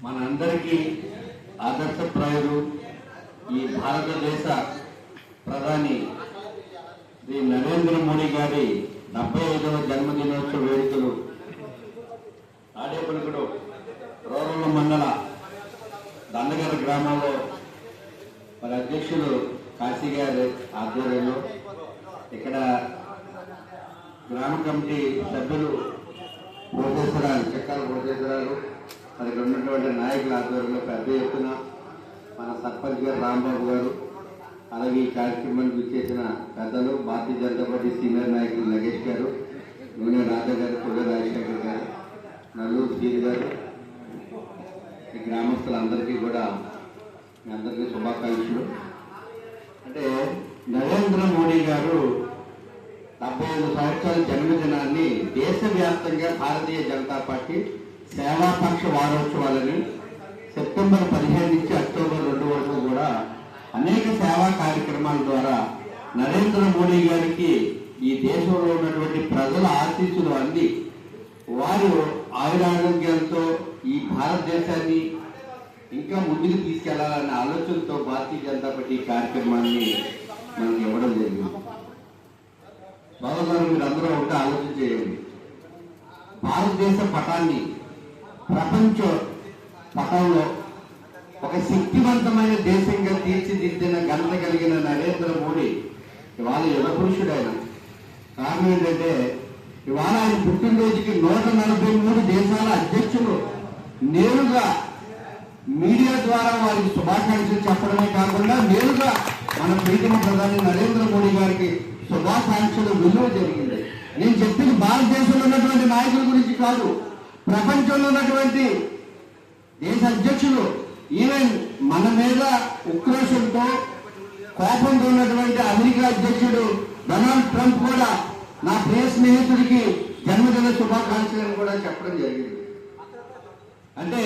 మనందరికీ ఆదర్శప్రాయుడు ఈ భారతదేశ ప్రధాని శ్రీ నరేంద్ర మోడీ గారి డెబ్బై ఐదవ జన్మదినోత్సవ వేడుకలు ఆడేపడుకుడు రూరల్ మండల దండగర గ్రామంలో మరి అధ్యక్షులు కాశీ గారి ఆధ్వర్యంలో ఇక్కడ గ్రామ కమిటీ సభ్యులు కోటేశ్వరాలు చక్కాల కోటేశ్వరాలు అక్కడ ఉన్నటువంటి నాయకుల ఆధ్వర్యంలో పెద్ద ఎత్తున మన సర్పంచ్ గారు రాంబాబు గారు అలాగే ఈ కార్యక్రమానికి విచ్చేసిన పెద్దలు భారతీయ జనతా పార్టీ సీనియర్ నాయకులు నగేష్ గారు నూనె రాజా గారు తొలి రాజశేఖర్ గారు నల్లూరు సీని గారు ఈ గ్రామస్తులందరికీ కూడా మీ అందరికీ శుభాకాంక్షలు. అంటే నరేంద్ర మోడీ గారు డెబ్బై ఐదు సంవత్సరాల జన్మదినాన్ని దేశవ్యాప్తంగా భారతీయ జనతా పార్టీ సేవాపక్ష వారోత్సవాలని సెప్టెంబర్ పదిహేను నుంచి అక్టోబర్ రెండు వరకు కూడా అనేక సేవా కార్యక్రమాల ద్వారా నరేంద్ర మోడీ గారికి ఈ దేశంలో ఉన్నటువంటి ప్రజల ఆశీస్సులు అంది. వారు ఆయురారోగ్యాలతో ఈ భారతదేశాన్ని ఇంకా ముందుకు తీసుకెళ్ళాలనే ఆలోచనతో భారతీయ జనతా పార్టీ కార్యక్రమాన్ని మనకి ఇవ్వడం జరిగింది. బాబాగారు మీరు అందరూ ఒకటి ఆలోచన చేయండి. భారతదేశ పటాన్ని ప్రపంచ పటంలో ఒక శక్తివంతమైన దేశంగా తీర్చిదిద్దిన ఘనత కలిగిన నరేంద్ర మోడీ ఇవాళ యుగపురుషుడు ఆయన కారణం ఏంటంటే ఇవాళ ఆయన పుట్టినరోజుకి నూట నలభై మూడు దేశాల అధ్యక్షులు నేరుగా మీడియా ద్వారా వారికి శుభాకాంక్షలు చెప్పడమే కాకుండా నేరుగా మన ప్రీతమ ప్రధాని నరేంద్ర మోడీ గారికి శుభాకాంక్షలు విలువ జరిగింది. నేను చెప్పింది భారతదేశంలో ఉన్నటువంటి నాయకుల గురించి కాదు. ప్రపంచంలో ఉన్నటువంటి దేశ అధ్యక్షులు ఈవెన్ మన మీద ఉక్రోషంతో కోపంతో ఉన్నటువంటి అమెరికా అధ్యక్షుడు డొనాల్డ్ ట్రంప్ కూడా నా ప్రియ స్నేహితుడికి జన్మదిన శుభాకాంక్షలను కూడా చెప్పడం జరిగింది. అంటే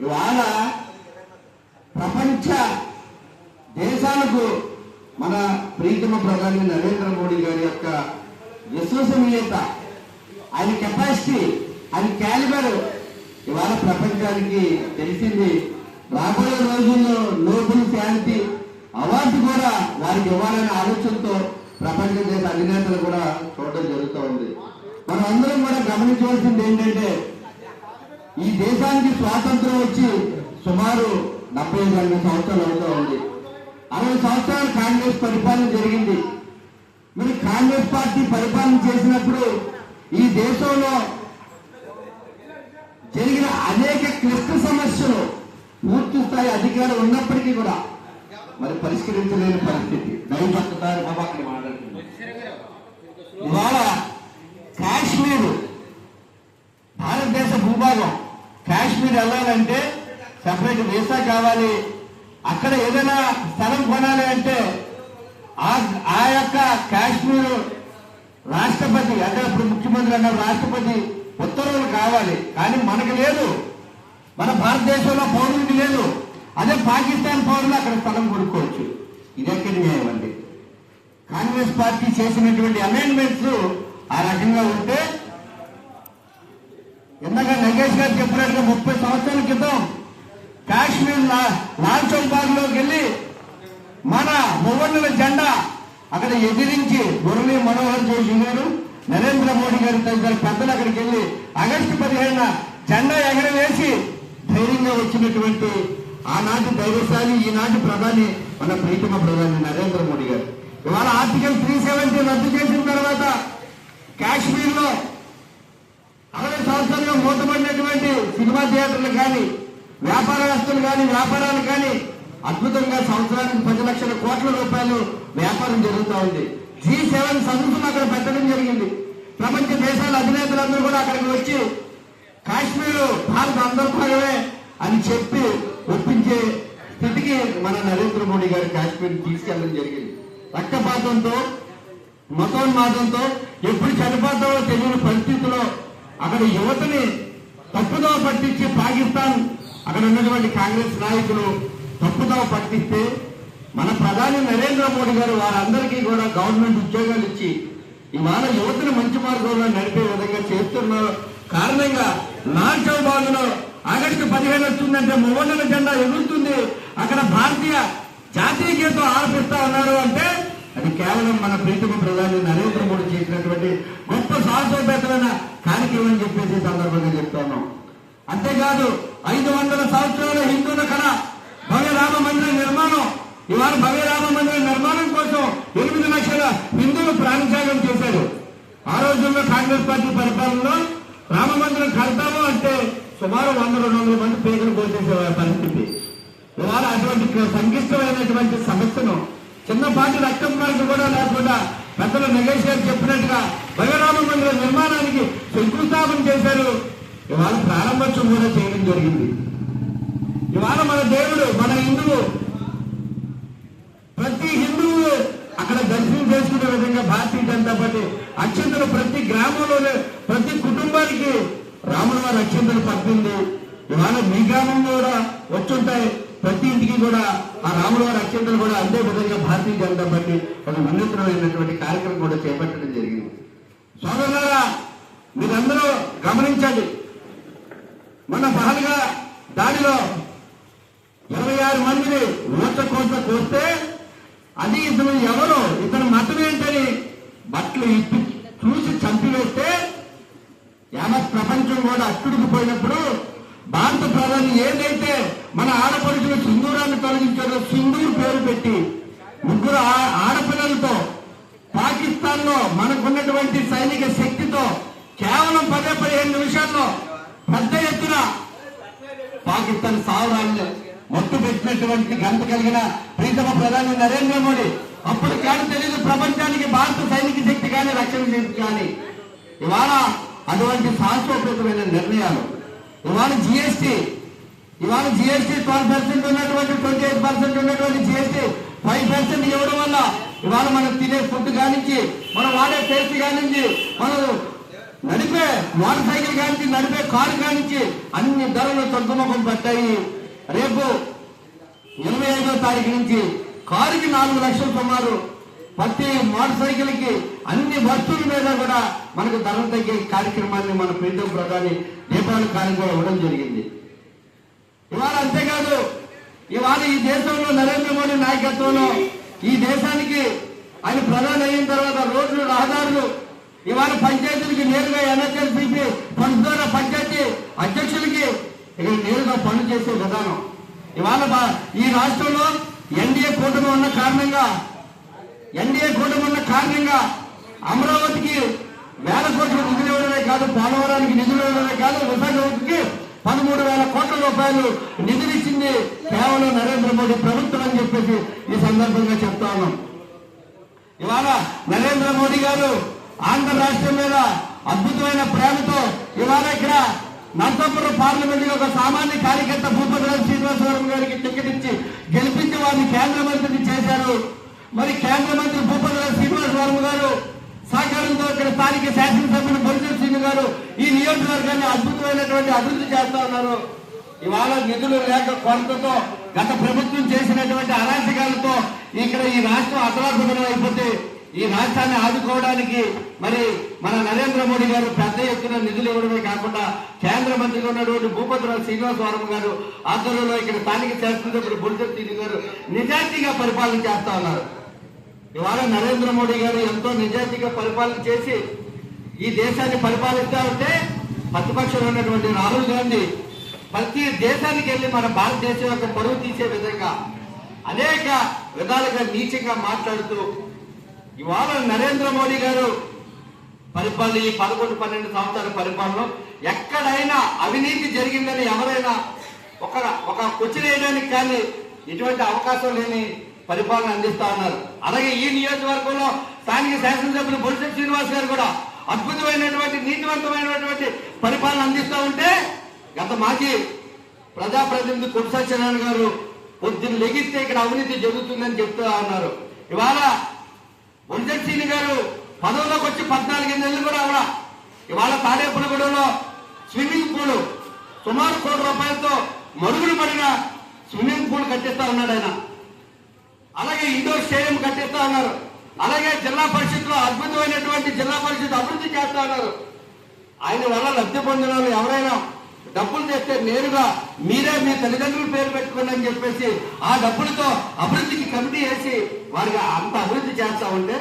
ఇవాళ ప్రపంచ దేశాలకు మన ప్రీతమ ప్రధాని నరేంద్ర మోడీ గారి యొక్క విశ్వసనీయత ఆయన కెపాసిటీ అది క్యాలిబర్ ఇవాళ ప్రపంచానికి తెలిసింది రాబోయే రోజుల్లో నోబెల్ శాంతి అవార్డు కూడా వారికి ఇవ్వాలనే ఆలోచనతో ప్రపంచ దేశ అధినేతలు కూడా చూడడం జరుగుతూ ఉంది. మనం అందరం కూడా గమనించవలసింది ఏంటంటే ఈ దేశానికి స్వాతంత్రం వచ్చి సుమారు డెబ్బై ఐదు సంవత్సరాలు అవుతూ ఉంది. అరవై సంవత్సరాలు కాంగ్రెస్ పరిపాలన జరిగింది. మరి కాంగ్రెస్ పార్టీ పరిపాలన చేసినప్పుడు ఈ దేశంలో జరిగిన అనేక క్లిష్ట సమస్యలు పూర్తి స్థాయి అధికారం ఉన్నప్పటికీ కూడా మరి పరిష్కరించలేని పరిస్థితి. దయపక్కదారి బాబా ఇవాళ కాశ్మీర్ భారతదేశ భూభాగం. కాశ్మీర్ వెళ్ళాలంటే సపరేట్ వీసా కావాలి. అక్కడ ఏదైనా స్థలం కొనాలి అంటే ఆ ఆ యొక్క కాశ్మీర్ రాష్ట్రపతి అంటే ఇప్పుడు ముఖ్యమంత్రి అన్న రాష్ట్రపతి ఉత్తర్వులు కావాలి. కానీ మనకు లేదు. మన భారతదేశంలో పౌరులకి లేదు. అదే పాకిస్తాన్ పౌరులు అక్కడ స్థలం కొనుక్కోవచ్చు. ఇది న్యాయం అండి. కాంగ్రెస్ పార్టీ చేసినటువంటి అమెండ్మెంట్స్ ఆ రకంగా ఉంటే ఇందాక నగేష్ గారు చెప్పినట్టుగా ముప్పై సంవత్సరాల క్రితం కాశ్మీర్ లా- లాల్లోకి వెళ్ళి మన మువ్వన్నెల జెండా అక్కడ ఎదిరించి మురళీ మనోహర్ జోషి గారు నరేంద్ర మోడీ గారు తదితర పెద్దలు అక్కడికి వెళ్ళి ఆగస్టు పదిహేడున జెండా ఎగరవేసి ధైర్యంగా వచ్చినటువంటి ఆనాటి ధైర్యశాలి ఈనాటి ప్రధాని మన ప్రీతమ ప్రధాని నరేంద్ర మోడీ గారు. ఇవాళ ఆర్టికల్ త్రీ సెవెంటీ రద్దు చేసిన తర్వాత కాశ్మీర్లో అరవై సంవత్సరాలుగా మూతపడినటువంటి సినిమా థియేటర్లు కానీ వ్యాపార వ్యవస్థలు కానీ వ్యాపారాలు కానీ అద్భుతంగా సంవత్సరానికి పది లక్షల కోట్ల రూపాయలు వ్యాపారం జరుగుతూ ఉంది. జీ సెవెన్ సదస్సును అక్కడ పెట్టడం జరిగింది. ప్రపంచ దేశాల అధినేతలందరూ కూడా అక్కడికి వచ్చి కాశ్మీర్ భారత అంతర్భాగమే అని చెప్పి ఒప్పించే స్థితికి మన నరేంద్ర మోడీ గారు కాశ్మీర్ తీసుకెళ్ళడం జరిగింది. రక్తపాతంతో మతోన్మాదంతో ఎప్పుడు చనిపోతామో తెలియని పరిస్థితిలో అక్కడ యువతని తప్పుదోవ పట్టించి పాకిస్తాన్ అక్కడ ఉన్నటువంటి కాంగ్రెస్ నాయకులు తప్పుదోవ పట్టిస్తే మన ప్రధాని నరేంద్ర మోడీ గారు వారందరికీ కూడా గవర్నమెంట్ ఉద్యోగాలు ఇచ్చి ఇవాళ యువతను మంచి మార్గంలో నడిపే విధంగా చేస్తున్న కారణంగా లాంఛవ్ బాగులో ఆగస్టు పదిహేను వస్తుందంటే మూవన్నెల జెండా ఎగురుతుంది. అక్కడ భారతీయ జాతీయ గీతం ఆలపిస్తా ఉన్నారు అంటే అది కేవలం మన ప్రీతమ ప్రధాని నరేంద్ర మోడీ చేసినటువంటి గొప్ప సాహసోపేతమైన కార్యక్రమం అని చెప్పేసి సందర్భంగా చెప్తాను అంతేకాదు ఐదు వందల సంవత్సరాల హిందువుల కళ భవ్య రామ మందిర నిర్మాణం ఇవాళ భవ్య రామ మందిర నిర్మాణం కోసం ఎనిమిది లక్షల హిందువులు ప్రాణత్యాగం చేశారు. ఆ రోజుల్లో కాంగ్రెస్ పార్టీ పరిపాలనలో రామ మందిరం కడతాము అంటే సుమారు వంద రెండు వందల మంది పేదలు కోసేసే పరిస్థితి. ఇవాళ అటువంటి సంక్లిష్టమైనటువంటి సమస్యను చిన్నపాటి రక్తం మార్పు కూడా లేకుండా పెద్దలు నగేష్ గారు చెప్పినట్టుగా భగరామ మందిర నిర్మాణానికి శంకుస్థాపన చేశారు. ఇవాళ ప్రారంభోత్సవం కూడా చేయడం జరిగింది. ఇవాళ మన దేవుడు మన హిందువు ప్రతి హిందువు అక్కడ దర్శనం చేసుకునే విధంగా భారతీయ జనతా పార్టీ అత్యంతలు ప్రతి గ్రామంలోనే ప్రతి కుటుంబానికి రాముల వారి అత్యంతలు పట్టింది. ఇవాళ మీ గ్రామంలో కూడా వచ్చుంటాయి. ప్రతి ఇంటికి కూడా ఆ రాముల వారి అత్యంతలు కూడా అదే విధంగా భారతీయ జనతా పార్టీ ఒక వినూత్నమైనటువంటి కార్యక్రమం కూడా చేపట్టడం జరిగింది. సోదరులారా మీరందరూ గమనించండి. మన పహల్గా దాడిలో ఇరవై ఆరు మందిని ఊచ కోత కోస్తే అది ఇతను ఎవరు? ఇతను మతం ఏంటని బట్టలు ఇప్పి చూసి చంపివేస్తే యావత్ ప్రపంచం కూడా అట్టుడికి పోయినప్పుడు భారత ప్రధాని ఏదైతే మన ఆడపడుచులు సింధూరాన్ని తొలగించారో సింధూర్ పేరు పెట్టి ముగ్గురు ఆ- ఆడపిల్లలతో పాకిస్తాన్లో మనకున్నటువంటి సైనిక శక్తితో కేవలం పదే పదిహేను నిమిషాల్లో పెద్ద ఎత్తున పాకిస్తాన్ సావరాన్ని ముట్టు పెట్టినటువంటి ఘనత కలిగిన ప్రీతమ ప్రధాని నరేంద్ర మోడీ అప్పుడు కానీ తెలియదు ప్రపంచానికి భారత సైనిక శక్తి కానీ రక్షణ శక్తి కానీ ఇవాళ అటువంటి శాశ్వతమైన నిర్ణయాలు. ఇవాళ జిఎస్టి ఇవాళ జిఎస్టి ట్వెల్వ్ పర్సెంట్ ఉన్నటువంటి ట్వంటీ ఎయిట్ పర్సెంట్ ఉన్నటువంటి జిఎస్టి ఫైవ్ పర్సెంట్ ఇవ్వడం వల్ల ఇవాళ మనం తినే ఫుడ్ కానించి మనం వాడే టేస్ట్ కానించి మనం నడిపే మోటార్ సైకిల్ కానించి నడిపే కారు కానించి అన్ని ధరలు తగ్గుముఖం పట్టాయి. రేపు ఇరవై ఐదో తారీఖు నుంచి కారుకి నాలుగు లక్షలు సుమారు ప్రతి మోటార్ సైకిల్కి అన్ని వస్తువుల మీద కూడా మనకు ధరలు తగ్గే కార్యక్రమాన్ని మన ప్రీతం ప్రధాని దీపావళి కార్యక్రమం ఇవ్వడం జరిగింది. ఇవాళ అంతేకాదు ఇవాళ ఈ దేశంలో నరేంద్ర మోడీ నాయకత్వంలో ఈ దేశానికి ఆయన ప్రధాని అయిన తర్వాత రోడ్లు రహదారులు ఇవాళ పంచాయతీలకి నేరుగా ఎన్హెచ్ఎల్సిపి ఫండ్స్ ద్వారా పంచాయతీ అధ్యక్షులకి ఇది నేరుగా పనులు చేసే విధానం. ఇవాళ ఈ రాష్ట్రంలో ఎన్డీఏ కూటమి ఉన్న కారణంగా ఎన్డీఏ కూటమి ఉన్న కారణంగా అమరావతికి వేల కోట్లు నిధులు ఇవ్వడమే కాదు పోలవరానికి నిధులు ఇవ్వడమే కాదు విశాఖకి పదమూడు వేల కోట్ల రూపాయలు నిధులు ఇచ్చింది కేవలం నరేంద్ర మోడీ ప్రభుత్వం అని చెప్పేసి ఈ సందర్భంగా చెప్తా ఉన్నాం. ఇవాళ నరేంద్ర మోడీ గారు ఆంధ్ర రాష్ట్రం మీద అద్భుతమైన ప్రేమతో ఇవాళ ఇక్కడ నర్సాపురం పార్లమెంట్ ఒక సామాన్య కార్యకర్త భూపతిరాజు శ్రీనివాసవరం గారికి టికెట్ ఇచ్చి గెలిపించి వారిని కేంద్ర మంత్రిని చేశారు. మరి కేంద్ర మంత్రి భూపతిరాజు శ్రీనివాసవరం గారు సహకారంతో ఇక్కడ స్థానిక శాసనసభ్యులు బొలిశెట్టి సింగ్ గారు ఈ నియోజకవర్గాన్ని అద్భుతమైనటువంటి అభివృద్ధి చేస్తా ఉన్నారు. ఇవాళ నిధులు లేక కొరతతో గత ప్రభుత్వం చేసినటువంటి అరాచకాలతో ఇక్కడ ఈ రాష్ట్రం అతలాకుతలం అయిపోతే ఈ రాష్ట్రాన్ని ఆదుకోవడానికి మరి మన నరేంద్ర మోడీ గారు పెద్ద ఎత్తున నిధులు ఇవ్వడమే కాకుండా కేంద్ర మంత్రిగా ఉన్నటువంటి భూపతిరావు శ్రీనివాసవరం గారు ఆధ్వర్యంలో ఇక్కడ స్థానిక శాసనసభ్యుడు బుల్సెట్ గారు నిజాయితీగా పరిపాలన చేస్తా ఉన్నారు. ఇవాళ నరేంద్ర మోడీ గారు ఎంతో నిజాయితీగా పరిపాలన చేసి ఈ దేశాన్ని పరిపాలిస్తా ఉంటే ప్రతిపక్షంలో ఉన్నటువంటి రాహుల్ గాంధీ ప్రతి దేశానికి వెళ్ళి మన భారతదేశం యొక్క పరువు తీసే విధంగా అనేక విధాలుగా నీచంగా మాట్లాడుతూ ఇవాళ నరేంద్ర మోడీ గారు పరిపాలన ఈ పదకొండు పన్నెండు సంవత్సరాల పరిపాలన ఎక్కడైనా అవినీతి జరిగిందని ఎవరైనా ఒక ఒక క్వశ్చన్ వేయడానికి కానీ ఇటువంటి అవకాశం లేని పరిపాలన అందిస్తా ఉన్నారు. అలాగే ఈ నియోజకవర్గంలో స్థానిక శాసనసభ్యులు బొలిశెట్టి శ్రీనివాస్ గారు కూడా అద్భుతమైనటువంటి నీతివంతమైనటువంటి పరిపాలన అందిస్తూ ఉంటే గత మాజీ ప్రజాప్రతినిధి కుర్సా గారు పొద్దున్న లెగిస్తే ఇక్కడ అవినీతి జరుగుతుందని చెప్తూ ఉన్నారు. ఇవాళ బొలిశెట్టి గారు పదవులోకి వచ్చి పద్నాలుగు నెలలు కూడా అవడా ఇవాళ తాడేపల్లిగూడెంలో స్విమ్మింగ్ పూల్ సుమారు కోటి రూపాయలతో మరుగులు పడిన స్విమ్మింగ్ పూల్ కట్టిస్తా ఉన్నాడు ఆయన. అలాగే ఇండోర్ స్టేడియం కట్టిస్తా ఉన్నారు. అలాగే జిల్లా పరిషత్లో అద్భుతమైనటువంటి జిల్లా పరిషత్ అభివృద్ధి చేస్తా ఉన్నారు. ఆయన వల్ల లబ్ధి పొందిన వాళ్ళు ఎవరైనా డబ్బులు తెస్తే నేరుగా మీరే మీ తల్లిదండ్రుల పేరు పెట్టుకోండి అని చెప్పేసి ఆ డబ్బులతో అభివృద్ధికి కమిటీ వేసి వారికి అంత అభివృద్ధి చేస్తా ఉంటే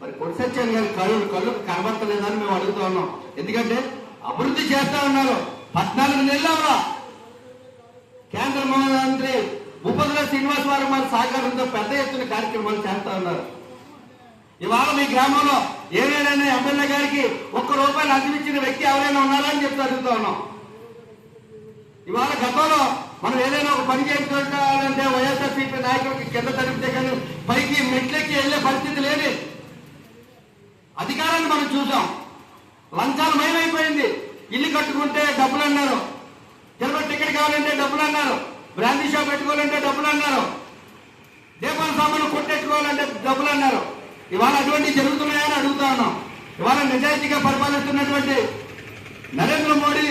మరి కొడిసత్యం గారి కళ్ళు కళ్ళు కనబడతలేదని మేము అడుగుతా ఉన్నాం. ఎందుకంటే అభివృద్ధి చేస్తా ఉన్నారు. పద్నాలుగు నెలలు అవలా కేంద్ర మంత్రి ఉపదుల శ్రీనివాస్ వారు మన సహకారంతో పెద్ద ఎత్తున కార్యక్రమాలు చేస్తా ఉన్నారు. ఇవాళ మీ గ్రామంలో ఏమైనా ఎమ్మెల్యే గారికి ఒక్క రూపాయలు అందించిన వ్యక్తి ఎవరైనా ఉన్నారా అని చెప్పి అడుగుతా ఉన్నాం. ఇవాళ గతంలో మనం ఏదైనా ఒక పని చేసుకోవాలంటే వైఎస్ఆర్సీపీ నాయకుడికి కింద తరిపితే కానీ పైకి మెట్లెక్కి వెళ్ళే పరిస్థితి లేని అధికారాన్ని మనం చూసాం. లంచాలు మయమైపోయింది ఇల్లు కట్టుకుంటే డబ్బులు అన్నారు తిరుపతి టికెట్ కావాలంటే డబ్బులు అన్నారు బ్రాందీ షాప్ పెట్టుకోవాలంటే డబ్బులు అన్నారు దీపాల సామాన్లు కొట్టెట్టుకోవాలంటే డబ్బులు అన్నారు ఇవాళ అటువంటి జరుగుతున్నాయని అడుగుతా ఉన్నాం. ఇవాళ నిజాయితీగా పరిపాలిస్తున్నటువంటి నరేంద్ర మోడీ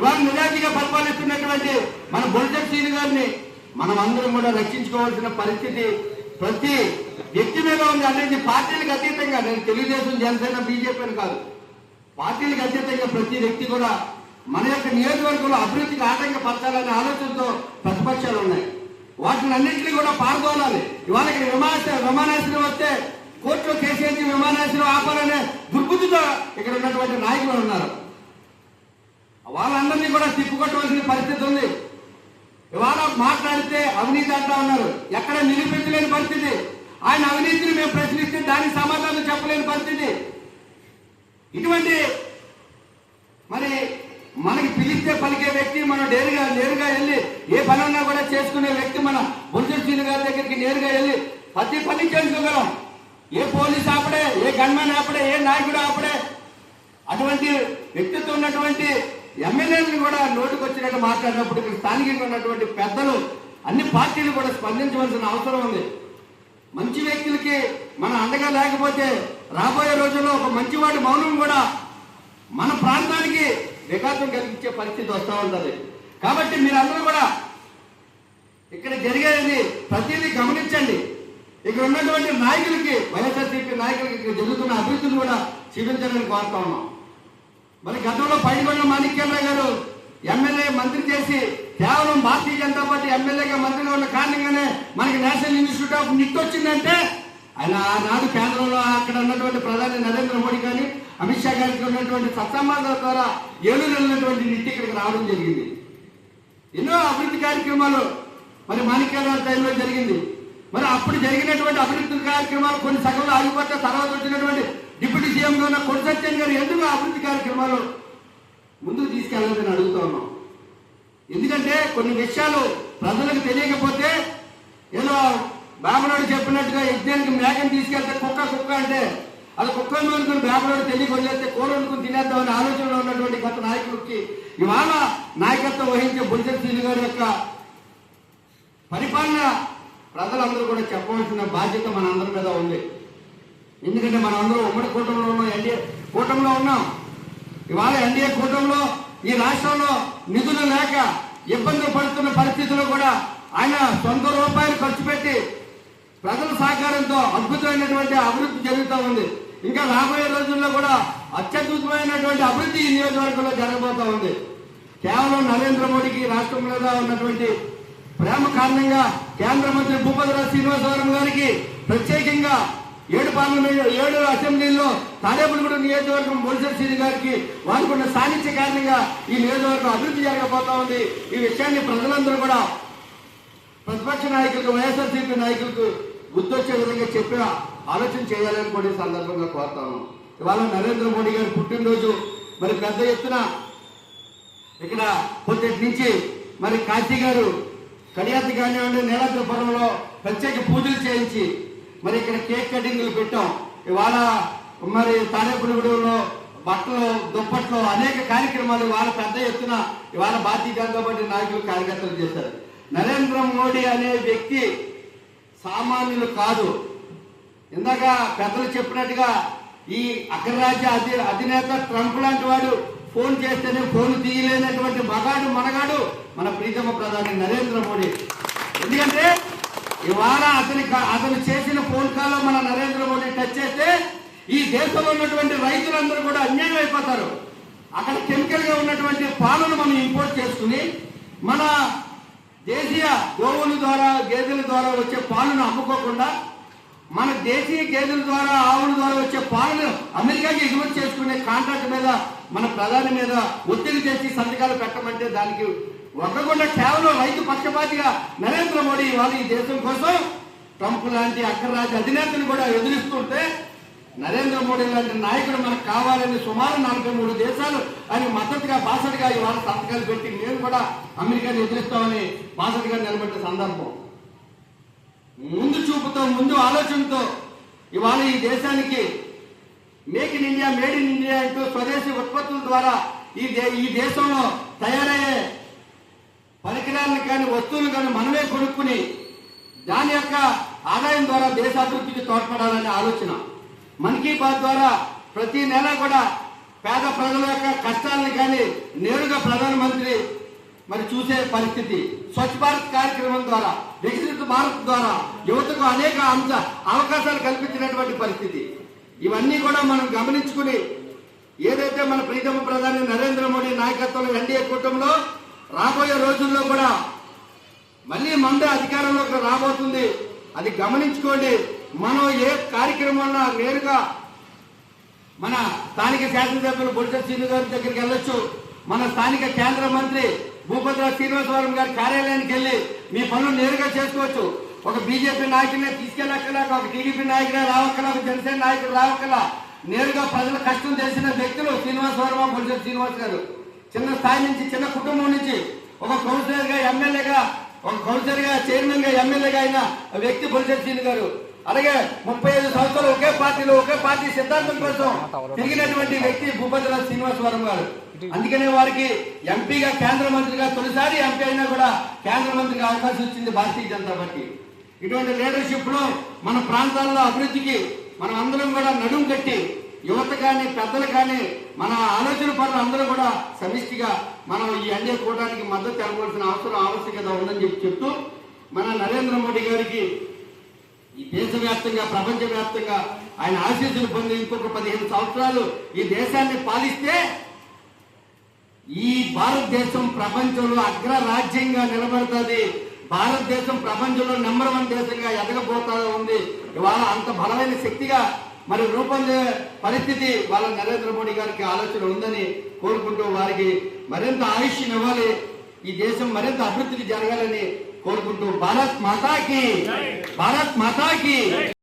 ఇవాళ నిజాయితీగా పరిపాలిస్తున్నటువంటి మన బొల్జన్ సీని గారిని మనం అందరం కూడా రక్షించుకోవాల్సిన పరిస్థితి ప్రతి వ్యక్తి మీద ఉంది. అనేది పార్టీలకు అతీతంగా నేను తెలుగుదేశం జనసేన బీజేపీ అని కాదు. పార్టీలకు అతీతంగా ప్రతి వ్యక్తి కూడా మన యొక్క నియోజకవర్గంలో అభివృద్ధికి ఆటంకపరచాలనే ఆలోచనతో ప్రతిపక్షాలు ఉన్నాయి. వాటిని అన్నింటినీ కూడా పాల్గొనాలి ఇవాళ ఇక్కడ విమానాశ్రయం వస్తే కోర్టులో కేసీఆర్ విమానాశ్రయం ఆపాలనే దుర్బుద్ధితో ఇక్కడ ఉన్నటువంటి నాయకులు ఉన్నారు. వాళ్ళందరినీ కూడా తిప్పుకొట్టవలసిన పరిస్థితి ఉంది. ఇవాళ మాట్లాడితే అవినీతి అంటా ఉన్నారు. ఎక్కడ నిరూపించలేని పరిస్థితి. ఆయన అవినీతిని మేము ప్రశ్నిస్తే దానికి సమాధానం చెప్పలేని పరిస్థితి. ఇటువంటి మరి మనకి పిలిస్తే పలికే వ్యక్తి మనం నేరుగా నేరుగా వెళ్ళి ఏ పని ఉన్నా కూడా చేసుకునే వ్యక్తి మన బుల్జర్ సీని గారి దగ్గరికి నేరుగా వెళ్ళి ప్రతి పని చేసుకోగలం ఏ పోలీస్ ఆపడే ఏ గన్మెన్ ఆపడే ఏ నాయకుడు ఆపడే. అటువంటి వ్యక్తిత్వం ఉన్నటువంటి ఎమ్మెల్యేలను కూడా నోటికి వచ్చినట్టు మాట్లాడినప్పుడు ఇక్కడ స్థానికంగా ఉన్నటువంటి పెద్దలు అన్ని పార్టీలు కూడా స్పందించవలసిన అవసరం ఉంది. మంచి వ్యక్తులకి మన అండగా లేకపోతే రాబోయే రోజుల్లో ఒక మంచివాడి మౌనం కూడా మన ప్రాంతానికి వికాసం కలిగించే పరిస్థితి వస్తూ ఉంటుంది. కాబట్టి మీరందరూ కూడా ఇక్కడ జరిగేది ప్రతిదీ గమనించండి. ఇక్కడ ఉన్నటువంటి నాయకులకి వైఎస్ఆర్సీపీ నాయకులకి ఇక్కడ జరుగుతున్న అభివృద్ధిని కూడా చూపించాలని కోరుతా ఉన్నాం. మరి గతంలో పైడికొండ మాణిక్యాలరావు గారు ఎమ్మెల్యే మంత్రి చేసి కేవలం భారతీయ జనతా పార్టీ ఎమ్మెల్యేగా మంత్రిగా ఉన్న కారణంగానే మనకి నేషనల్ ఇన్స్టిట్యూట్ ఆఫ్ నిట్ వచ్చిందంటే ఆయన ఆనాడు కేంద్రంలో అక్కడ ఉన్నటువంటి ప్రధాని నరేంద్ర మోడీ కానీ అమిత్ షా గారికి ఉన్నటువంటి సత్సంబంధాల ద్వారా ఏలూరు వెళ్ళినటువంటి నిట్ ఇక్కడికి రావడం జరిగింది. ఎన్నో అభివృద్ధి కార్యక్రమాలు మరి మాణిక్యాలరావు టైంలో జరిగింది. మరి అప్పుడు జరిగినటువంటి అభివృద్ధి కార్యక్రమాలు కొన్ని సగంలో ఆగిపోతే తర్వాత వచ్చినటువంటి సీఎంగా ఉన్న కొనసత్యం గారు ఎందుకు అభివృద్ధి కార్యక్రమాలు ముందుకు తీసుకెళ్ళాలని అడుగుతా ఉన్నాం? ఎందుకంటే కొన్ని విషయాలు ప్రజలకు తెలియకపోతే ఏదో బాబునాడు చెప్పినట్టుగా యజ్ఞానికి మేకని తీసుకెళ్తే కుక్క కుక్క అంటే అది కుక్క అనుకుని బాబునాడు తెలియక వదిలేస్తే కూర అనుకుని తినేద్దామనే ఆలోచనలో ఉన్నటువంటి గత నాయకులకి ఇవాళ నాయకత్వం వహించే బుల్జన్ సీని గారి యొక్క పరిపాలన ప్రజలందరూ కూడా చెప్పవలసిన బాధ్యత మన అందరి మీద ఉంది. ఎందుకంటే మనం అందరూ ఉమ్మడి కూటమిలో ఉన్నాం ఎన్డీఏ కూటమిలో ఉన్నాం. ఇవాళ ఎన్డీఏ కూటమిలో ఈ రాష్ట్రంలో నిధులు లేక ఇబ్బందులు పడుతున్న పరిస్థితుల్లో కూడా ఆయన సొంత రూపాయలు ఖర్చు పెట్టి ప్రజల సహకారంతో అద్భుతమైనటువంటి అభివృద్ధి జరుగుతూ ఉంది. ఇంకా రాబోయే రోజుల్లో కూడా అత్యద్భుతమైనటువంటి అభివృద్ధి ఈ నియోజకవర్గంలో జరగబోతా ఉంది. కేవలం నరేంద్ర మోడీకి రాష్ట్రం మీద ఉన్నటువంటి ప్రేమ కారణంగా కేంద్ర మంత్రి భూపతిరాజు శ్రీనివాసవరం గారికి ప్రత్యేకంగా ఏడు పార్లమెంట్ ఏడు అసెంబ్లీలో తాడేపల్లిగూడ నియోజకవర్గం బొలిసెట్ శ్రీ గారికి వారికి ఉన్న సాధించే కారణంగా ఈ నియోజకవర్గం అభివృద్ధి జరగబోతా ఉంది. ఈ విషయాన్ని ప్రజలందరూ కూడా ప్రతిపక్ష నాయకులకు వైఎస్ఆర్సీపీ నాయకులకు గుర్తొచ్చే విధంగా చెప్పి ఆలోచన చేయాలని కూడా సందర్భంగా కోరుతాను ఇవాళ నరేంద్ర మోడీ గారి పుట్టినరోజు. మరి పెద్ద ఎత్తున ఇక్కడ పొద్దుటి నుంచి మరి కాశీ గారు కడియాతి కానివ్వండి నేలాద్రపురంలో ప్రత్యేక పూజలు చేయించి మరి ఇక్కడ కేక్ కటింగ్లు పెట్టాం. ఇవాళ మరి తాడేపుడిగూడెంలో బట్టలు దుప్పట్లు అనేక కార్యక్రమాలు ఇవాళ పెద్ద ఎత్తున ఇవాళ భారతీయ జనతా పార్టీ నాయకులు కార్యకర్తలు చేశారు. నరేంద్ర మోడీ అనే వ్యక్తి సామాన్యులు కాదు. ఇందాక పెద్దలు చెప్పినట్టుగా ఈ అగ్రరాజ్య అధి అధినేత ట్రంప్ లాంటి వాడు ఫోన్ చేస్తేనే ఫోన్ తీయలేనటువంటి మగాడు మనగాడు మన ప్రీతమ ప్రధాని నరేంద్ర మోడీ. ఎందుకంటే ఇవాళ అతని కా- అతను చేసిన ఫోన్ కాల్ మన నరేంద్ర మోడీ టచ్ చేస్తే ఈ దేశంలో ఉన్నటువంటి రైతులందరూ కూడా అన్యాయం అయిపోతారు. అక్కడ కెమికల్గా ఉన్నటువంటి పాలను మనం ఇంపోర్ట్ చేసుకుని మన దేశీయ గోవుల ద్వారా గేదెల ద్వారా వచ్చే పాలను అమ్ముకోకుండా మన దేశీయ గేదెల ద్వారా ఆవుల ద్వారా వచ్చే పాలను అమెరికాకి ఎగుమతి చేసుకునే కాంట్రాక్ట్ మీద మన ప్రధాని మీద ఒత్తిడి చేసి సంతకాలు పెట్టమంటే దానికి ఒక్కకుండా కేవలం రైతు పక్షపాతిగా నరేంద్ర మోడీ వాళ్ళు ఈ దేశం కోసం ట్రంప్ లాంటి అగ్రరాజ్య అధినేతను కూడా ఎదురిస్తుంటే నరేంద్ర మోడీ లాంటి నాయకుడు మనకు కావాలని సుమారు నలభై మూడు దేశాలు ఆయన మద్దతుగా బాసటగా ఇవాళ సంతకాలు పెట్టి నేను కూడా అమెరికాని ఎదురిస్తామని బాసటగా నిలబెట్టిన సందర్భం. ముందు చూపుతో ముందు ఆలోచనతో ఇవాళ ఈ దేశానికి make in India made in India అంటూ స్వదేశీ ఉత్పత్తుల ద్వారా ఈ దే ఈ దేశంలో తయారయ్యే పరికరాలను కానీ వస్తువులు కానీ మనమే కొనుక్కుని దాని యొక్క ఆదాయం ద్వారా దేశాభివృద్ధికి తోడ్పడాలనే ఆలోచన. మన్ కీ బాత్ ద్వారా ప్రతి నెల కూడా పేద ప్రజల యొక్క కష్టాలను కానీ నేరుగా ప్రధానమంత్రి మరి చూసే పరిస్థితి. స్వచ్ఛ భారత్ కార్యక్రమం ద్వారా వికసిత భారత్ ద్వారా యువతకు అనేక అంశ అవకాశాలు కల్పించినటువంటి పరిస్థితి. ఇవన్నీ కూడా మనం గమనించుకుని ఏదైతే మన ప్రీతమ ప్రధాని నరేంద్ర మోడీ నాయకత్వంలో ఎన్డీఏ కూటమిలో రాబోయే రోజుల్లో కూడా మళ్ళీ మందే అధికారంలోకి రాబోతుంది. అది గమనించుకోండి. మనం ఏ కార్యక్రమంలో నేరుగా మన స్థానిక శాసనసభ్యులు బొడిస శ్రీను గారి దగ్గరికి వెళ్ళొచ్చు. మన స్థానిక కేంద్ర మంత్రి భూపద్ర శ్రీనివాసవరం గారి కార్యాలయానికి వెళ్ళి మీ పనులు నేరుగా చేసుకోవచ్చు. ఒక బీజేపీ నాయకుడిని తీసుకెళ్ళక్కలా ఒక టీడీపీ నాయకుడే రావక్కలా ఒక జనసేన నాయకుడు రావక్కలా నేరుగా ప్రజల కష్టం తెలిసిన వ్యక్తులు శ్రీనివాస్ వర్మ శ్రీనివాస్ గారు. చిన్న స్థాయి నుంచి చిన్న కుటుంబం నుంచి ఎమ్మెల్యేగా ఒక కౌన్సిలర్గా చైర్మన్గా ఎమ్మెల్యేగా అయిన వ్యక్తి బొడిస గారు. అలాగే ముప్పై ఐదు సంవత్సరాలు ఒకే పార్టీలో ఒకే పార్టీ సిద్ధాంతం కోసం తిరిగినటువంటి వ్యక్తి భూపతిరాజు శ్రీనివాసవరం గారు. అందుకనే వారికి ఎంపీగా కేంద్ర మంత్రిగా తొలిసారి ఎంపీ అయినా కూడా కేంద్ర మంత్రిగా అవకాశం వచ్చింది భారతీయ జనతా పార్టీ. ఇటువంటి లీడర్షిప్లో మన ప్రాంతాల్లో అభివృద్ధికి మనం అందరం కూడా నడుం కట్టి యువత కానీ పెద్దలు కానీ మన ఆలోచన పనులు అందరూ కూడా సమిష్టిగా మనం ఈ ఎన్డీఏ కూటానికి మద్దతు తెలవలసిన అవసరం ఆవశ్యకత ఉందని చెప్పి చెప్తూ మన నరేంద్ర మోడీ గారికి ఈ దేశవ్యాప్తంగా ప్రపంచవ్యాప్తంగా ఆయన ఆశీస్సులు పొంది ఇంకొక పదిహేను సంవత్సరాలు ఈ దేశాన్ని పాలిస్తే ఈ భారతదేశం ప్రపంచంలో అగ్ర రాజ్యంగా నిలబడుతుంది. భారతదేశం ప్రపంచంలో నెంబర్ వన్ దేశంగా ఎదగబోతా ఉంది. ఇవాళ అంత బలమైన శక్తిగా మరి రూపొందే పరిస్థితి వాళ్ళ నరేంద్ర మోడీ గారికి ఆలోచన ఉందని కోరుకుంటూ వారికి మరింత ఆయుష్ ఇవ్వాలి. ఈ దేశం మరింత అభివృద్ధికి జరగాలని కోరుకుంటూ భారత్ మాతాకి భారత్ మాతాకి.